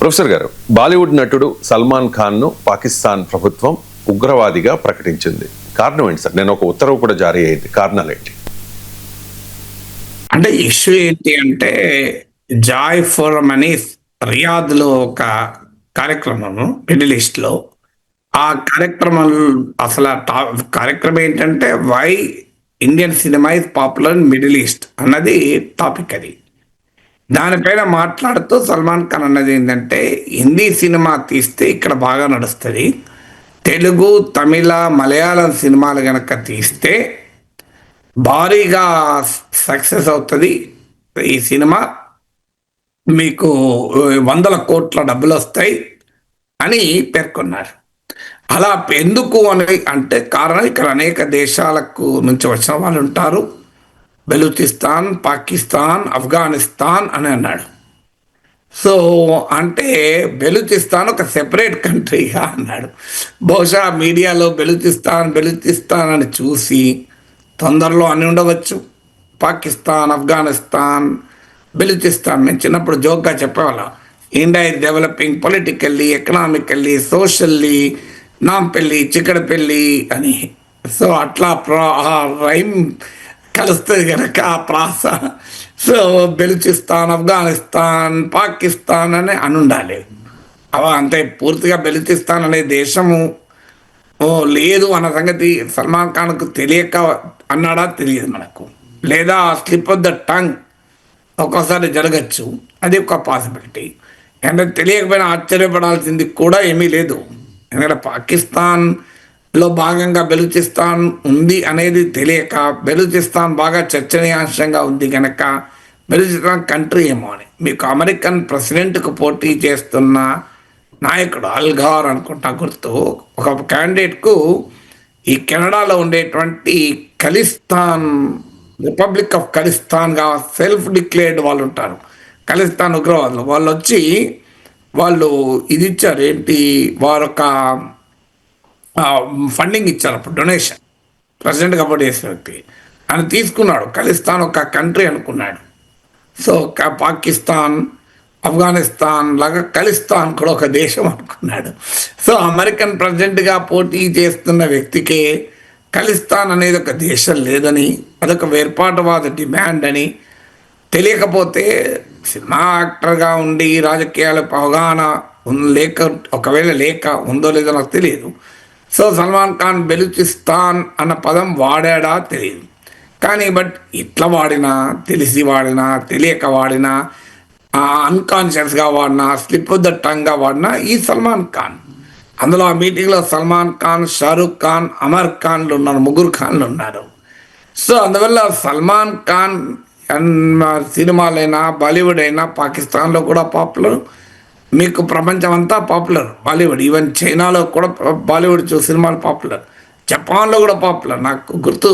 Professor గారు బాలీవుడ్ నటుడు సల్మాన్ ఖాన్ను పాకిస్తాన్ ప్రభుత్వం ఉగ్రవాదిగా ప్రకటించింది. కారణం ఏంటి సార్? నేను ఒక ఉత్తర్వు కూడా జారీ అయింది. కారణాలు ఏంటి? అంటే ఇష్యూ ఏంటి అంటే జాయ్ ఫోరం అని రియాద్లో ఒక కార్యక్రమం మిడిల్ ఈస్ట్లో. ఆ కార్యక్రమం అసలు కార్యక్రమం ఏంటంటే why Indian cinema is popular in Middle East అన్నది టాపిక్ అది. దానిపైన మాట్లాడుతూ సల్మాన్ ఖాన్ అన్నది ఏంటంటే హిందీ సినిమా తీస్తే ఇక్కడ బాగా నడుస్తుంది. తెలుగు తమిళ మలయాళం సినిమాలు కనుక తీస్తే భారీగా సక్సెస్ అవుతుంది ఈ సినిమా. మీకు వందల కోట్ల డబ్బులు వస్తాయి అని పేర్కొన్నారు. అలా ఎందుకు అని అంటే కారణం ఇక్కడ అనేక దేశాలకు నుంచి వచ్చిన వాళ్ళు ఉంటారు. బెలూచిస్తాన్ పాకిస్తాన్ ఆఫ్ఘనిస్తాన్ అని అన్నాడు. సో అంటే బెలూచిస్తాన్ ఒక సెపరేట్ కంట్రీగా అన్నాడు. బహుశా మీడియాలో బెలూచిస్తాన్ బెలూచిస్తాన్ అని చూసి తొందరలో అని ఉండవచ్చు. పాకిస్తాన్ ఆఫ్ఘనిస్తాన్ బెలూచిస్తాన్ నేను చిన్నప్పుడు జోక్గా చెప్పేవాళ్ళం. India is developing politically economically socially Nampally Chikkadpally అని. సో అట్లా ప్రా రైమ్ కలిస్తే కనుక ఆ ప్రాస సో బెలుచిస్తాన్ ఆఫ్ఘనిస్తాన్ పాకిస్తాన్ అని అని ఉండాలి అవ అంతే పూర్తిగా బెలుచిస్తాన్ అనే దేశము ఓ లేదు అన్న సంగతి సల్మాన్ ఖాన్కు తెలియక అన్నాడా తెలియదు మనకు. లేదా స్లిప్ ఆఫ్ ద టంగ్ ఒక్కోసారి జరగచ్చు. అది ఒక పాసిబిలిటీ. ఎందుకంటే తెలియకపోయినా ఆశ్చర్యపడాల్సింది కూడా ఏమీ లేదు. ఎందుకంటే పాకిస్తాన్ లో భాగంగా బెలూచిస్తాన్ ఉంది అనేది తెలియక బెలూచిస్తాన్ బాగా చర్చనీయాంశంగా ఉంది కనుక బెలూచిస్తాన్ కంట్రీ ఏమో అని. మీకు అమెరికన్ ప్రెసిడెంట్కు పోటీ చేస్తున్న నాయకుడు అల్ఘార్ అనుకుంటా గుర్తు. ఒక క్యాండిడేట్కు ఈ కెనడాలో ఉండేటువంటి ఖలిస్తాన్ రిపబ్లిక్ ఆఫ్ ఖలిస్తాన్గా సెల్ఫ్ డిక్లేర్డ్ వాళ్ళు ఉంటారు. ఖలిస్తాన్ ఉగ్రవాదులు. వాళ్ళు వచ్చి వాళ్ళు ఇది ఇచ్చారు ఏంటి వారొక ఫండింగ్ ఇచ్చారు అప్పుడు డొనేషన్ ప్రెసిడెంట్ పోటీ చేసిన వ్యక్తి. ఆయన తీసుకున్నాడు ఖలిస్తాన్ ఒక కంట్రీ అనుకున్నాడు. సో క- పాకిస్తాన్ ఆఫ్ఘనిస్తాన్ లాగా ఖలిస్తాన్ కూడా ఒక దేశం అనుకున్నాడు. సో అమెరికన్ ప్రెసిడెంట్గా పోటీ చేస్తున్న వ్యక్తికే ఖలిస్తాన్ అనేది ఒక దేశం లేదని అదొక వేర్పాటువాద డిమాండ్ అని తెలియకపోతే సినిమా యాక్టర్గా ఉండి రాజకీయాలకు అవగాహన లేక ఒకవేళ లేక ఉందో లేదో నాకు తెలియదు. సో సల్మాన్ ఖాన్ బెలూచిస్తాన్ అన్న పదం వాడాడా తెలియదు. కానీ బట్ ఇట్లా వాడినా తెలిసి వాడినా తెలియక వాడినా అన్కాన్షియస్గా వాడినా స్లిప్ ద టంగ్గా వాడినా ఈ సల్మాన్ ఖాన్. అందులో ఆ మీటింగ్లో సల్మాన్ ఖాన్ షారూక్ ఖాన్ అమర్ ఖాన్లు ఉన్నారు ముగ్గురు ఖాన్లు ఉన్నారు. సో అందువల్ల సల్మాన్ ఖాన్ సినిమాలైనా బాలీవుడ్ అయినా పాకిస్తాన్లో కూడా పాపులర్ మీకు ప్రపంచం అంతా పాపులర్. బాలీవుడ్ ఈవెన్ చైనాలో కూడా బాలీవుడ్ చూ సినిమాలు పాపులర్. జపాన్లో కూడా పాపులర్. నాకు గుర్తు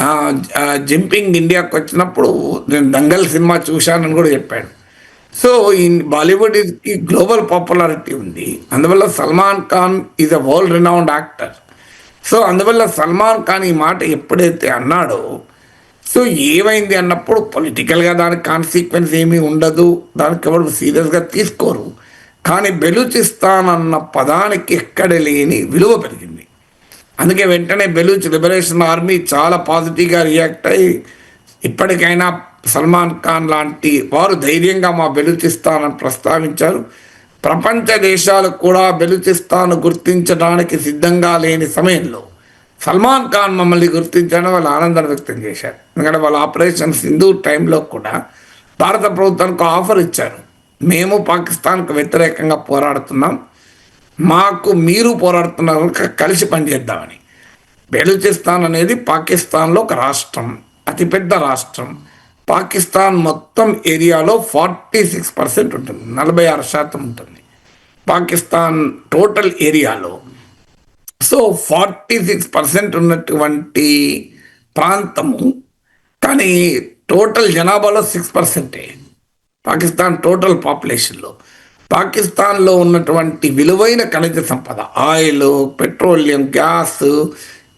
జంపింగ్ జింపింగ్ ఇండియాకి వచ్చినప్పుడు నేను దంగల్ సినిమా చూశానని కూడా చెప్పాడు. సో ఈ బాలీవుడ్ ఈ గ్లోబల్ పాపులారిటీ ఉంది. అందువల్ల Salman Khan is a world renowned actor. So అందువల్ల సల్మాన్ ఖాన్ ఈ మాట ఎప్పుడైతే అన్నాడో సో ఏమైంది అన్నప్పుడు పొలిటికల్గా దానికి కాన్సిక్వెన్స్ ఏమీ ఉండదు. దానికి ఎవరు సీరియస్గా తీసుకోరు. కానీ బెలూచిస్తాన్ అన్న పదానికి ఎక్కడ లేని విలువ పెరిగింది. అందుకే వెంటనే బెలూచ్ లిబరేషన్ ఆర్మీ చాలా పాజిటివ్గా రియాక్ట్ అయ్యి ఇప్పటికైనా సల్మాన్ ఖాన్ లాంటి వారు ధైర్యంగా మా బెలూచిస్తాన్ అని ప్రస్తావించారు. ప్రపంచ దేశాలు కూడా బెలూచిస్తాన్ గుర్తించడానికి సిద్ధంగా లేని సమయంలో సల్మాన్ ఖాన్ మమ్మల్ని గుర్తించడం వాళ్ళు ఆనందం వ్యక్తం చేశారు. ఎందుకంటే వాళ్ళ ఆపరేషన్ సింధు టైంలో కూడా భారత ప్రభుత్వానికి ఆఫర్ ఇచ్చారు. మేము పాకిస్తాన్కు వ్యతిరేకంగా పోరాడుతున్నాం. మాకు మీరు పోరాడుతున్నారు కలిసి పనిచేద్దామని. బెలూచిస్తాన్ అనేది పాకిస్తాన్లో ఒక రాష్ట్రం అతిపెద్ద రాష్ట్రం. పాకిస్తాన్ మొత్తం ఏరియాలో ఫార్టీ సిక్స్ పర్సెంట్ ఉంటుంది. నలభై ఆరు శాతం ఉంటుంది. పాకిస్తాన్ టోటల్ ఏరియాలో సో ఫార్టీ సిక్స్ పర్సెంట్ ఉన్నటువంటి ప్రాంతము కానీ టోటల్ జనాభాలో సిక్స్ పర్సెంటే. పాకిస్తాన్ టోటల్ పాపులేషన్లో. పాకిస్తాన్లో ఉన్నటువంటి విలువైన ఖనిజ సంపద oil petroleum gas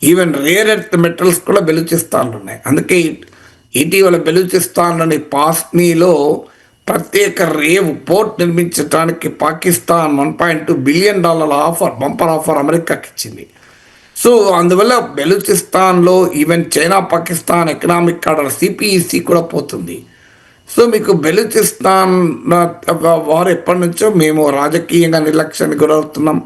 even rare earth metals కూడా బెలూచిస్తాన్లో ఉన్నాయి అందుకే ఇటీవల బెలూచిస్తాన్లోని పాస్నీలో ప్రత్యేక రేవ్ పోర్ట్ నిర్మించడానికి Pakistan one point two billion డాలర్ల ఆఫర్ బంపర్ ఆఫర్ అమెరికాకి ఇచ్చింది. సో అందువల్ల బెలూచిస్తాన్లో even China Pakistan economic order CPEC కూడా పోతుంది. సో మీకు బెలూచిస్తాన్ వారు ఎప్పటి నుంచో మేము రాజకీయంగా నిర్లక్ష్యానికి గురవుతున్నాం.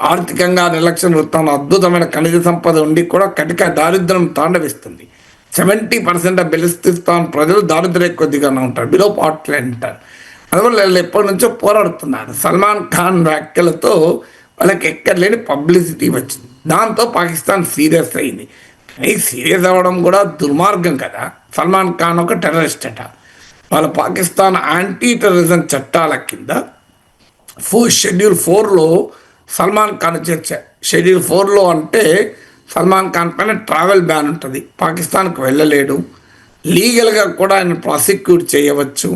ఆర్థికంగా నిర్లక్ష్యం గురవుతున్నాం. అద్భుతమైన ఖనిజ సంపద ఉండి కూడా కటిక దారిద్ర్యం తాండవిస్తుంది. సెవెంటీ పర్సెంట్ ఆఫ్ ప్రజలు దారిద్ర్య కొద్దిగానే ఉంటారు. బిలో పార్టీ అంటారు. అందువల్ల వీళ్ళు ఎప్పటి నుంచో పోరాడుతున్నారు. సల్మాన్ ఖాన్ వ్యాఖ్యలతో వాళ్ళకి ఎక్కడ లేని పబ్లిసిటీ వచ్చింది. దాంతో పాకిస్తాన్ సీరియస్ అయింది. కానీ సీరియస్ అవ్వడం కూడా దుర్మార్గం కదా. సల్మాన్ ఖాన్ ఒక టెర్రరిస్ట్ అట. వాళ్ళ పాకిస్తాన్ యాంటీ టెర్రరిజం చట్టాల కింద ఫోర్ షెడ్యూల్ ఫోర్లో సల్మాన్ ఖాన్ చర్చ షెడ్యూల్ ఫోర్లో అంటే సల్మాన్ ఖాన్ పైన ట్రావెల్ బ్యాన్ ఉంటుంది. పాకిస్తాన్కి వెళ్ళలేడు. లీగల్గా కూడా ఆయన ప్రాసిక్యూట్ చేయవచ్చు.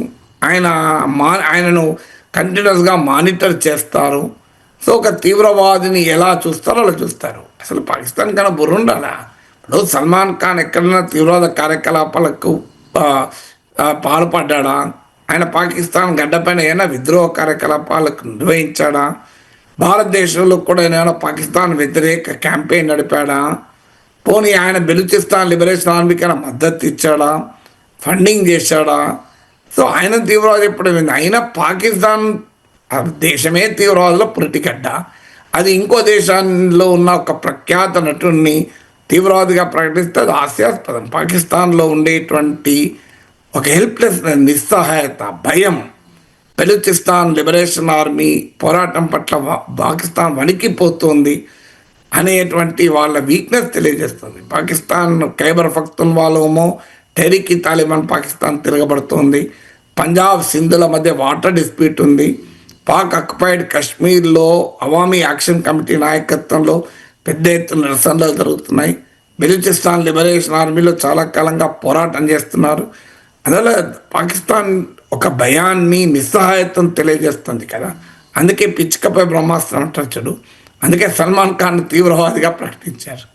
ఆయన మా ఆయనను కంటిన్యూస్గా మానిటర్ చేస్తారు. సో ఒక తీవ్రవాదిని ఎలా చూస్తారో అలా చూస్తారు. అసలు పాకిస్తాన్ కన్నా బుర్ర ఉండాలా ఇప్పుడు సల్మాన్ ఖాన్ ఎక్కడైనా తీవ్రవాద కార్యకలాపాలకు పాల్పడ్డా పాల్పడ్డాడా? ఆయన పాకిస్తాన్ గడ్డపైన ఏమైనా విద్రోహ కార్యకలాపాలకు నిర్వహించాడా భారతదేశంలో కూడా ఏమైనా పాకిస్తాన్ వ్యతిరేక క్యాంపెయిన్ నడిపాడా? పోనీ ఆయన బెలుచిస్తాన్ లిబరేషన్ ఆర్మీకి మద్దతు ఇచ్చాడా? ఫండింగ్ చేశాడా? సో ఆయన తీవ్రవాది ఎప్పుడు ఆయన అయినా పాకిస్తాన్ దేశమే తీవ్రవాదుల పురిటిగడ్డ అది ఇంకో దేశంలో ఉన్న ఒక ప్రఖ్యాత నటుడిని తీవ్రవాదిగా ప్రకటిస్తే అది హాస్యాస్పదం. పాకిస్తాన్లో ఉండేటువంటి ఒక హెల్ప్లెస్ నిస్సహాయత భయం. బెలూచిస్తాన్ లిబరేషన్ ఆర్మీ పోరాటం పట్ల వా- పాకిస్తాన్ వణికిపోతుంది అనేటువంటి వాళ్ళ వీక్నెస్ తెలియజేస్తుంది. పాకిస్తాన్ ఖైబర్ పఖ్తూన్వాలోమో టెరికి తాలిబాన్ పాకిస్తాన్ తిరగబడుతోంది. పంజాబ్ సింధుల మధ్య వాటర్ డిస్ప్యూట్ ఉంది. పాక్ అక్యుపైడ్ కాశ్మీర్లో అవామీ యాక్షన్ కమిటీ నాయకత్వంలో పెద్ద ఎత్తున నిరసనలు జరుగుతున్నాయి. బెలూచిస్తాన్ లిబరేషన్ ఆర్మీలో చాలా కాలంగా పోరాటం చేస్తున్నారు. అందులో పాకిస్తాన్ ఒక భయాన్ని నిస్సహాయతను తెలియజేస్తుంది కదా. అందుకే పిచ్చుకపై బ్రహ్మాస్త్రం అంటారు అందుకే సల్మాన్ ఖాన్ తీవ్రవాదిగా ప్రకటించారు.